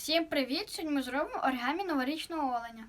Всім привіт! Сьогодні ми зробимо оригамі новорічного оленя.